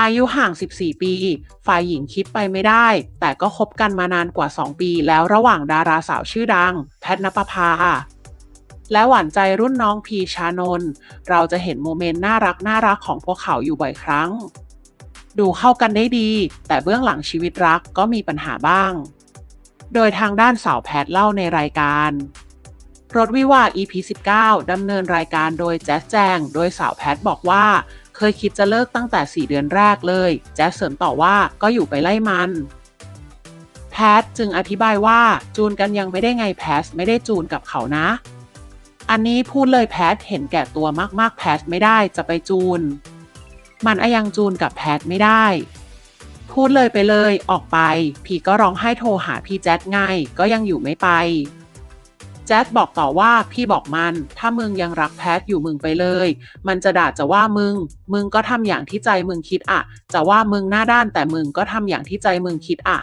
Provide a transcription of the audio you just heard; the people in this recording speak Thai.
อายุห่าง 14 ปี ฝ่ายหญิงคิดไปไม่ได้ แต่ก็คบกันมานานกว่า 2 ปีแล้วระหว่างดาราสาวชื่อดัง แพทนปภา และหวานใจรุ่นน้องพีชานน เราจะเห็นโมเมนต์น่ารักน่ารักของพวกเขาอยู่บ่อยครั้ง ดูเข้ากันได้ดี แต่เบื้องหลังชีวิตรักก็มีปัญหาบ้าง โดยทางด้านสาวแพทเล่าในรายการ รถวิวาห์ EP 19 ดำเนินรายการโดยแจ๊สแจง โดยสาวแพทบอกว่า เคยคิดจะเลิกตั้งแต่ 4 เดือนแรกเลย แจ๊สเสริมต่อว่าก็อยู่ไปไล่มัน แพทจึงอธิบายว่าจูนกันยังไม่ได้ไงแพทไม่ได้จูนกับเขานะ อันนี้พูดเลยแพทเห็นแก่ตัวมากๆ แพทไม่ได้จะไปจูน มันอยังจูนกับแพทไม่ได้ พูดเลยไปเลยออกไป พี่ก็ร้องไห้โทรหาพี่แจ๊ดไงก็ยังอยู่ไม่ไป แจ๊ดบอกต่อว่าพี่บอกมัน ถ้ามึงยังรักแพทอยู่มึงไปเลย มันจะด่าจะว่ามึง มึงก็ทำอย่างที่ใจมึงคิดอะจะว่ามึงหน้าด้านแต่มึงก็ทำอย่างที่ใจมึงคิดอะ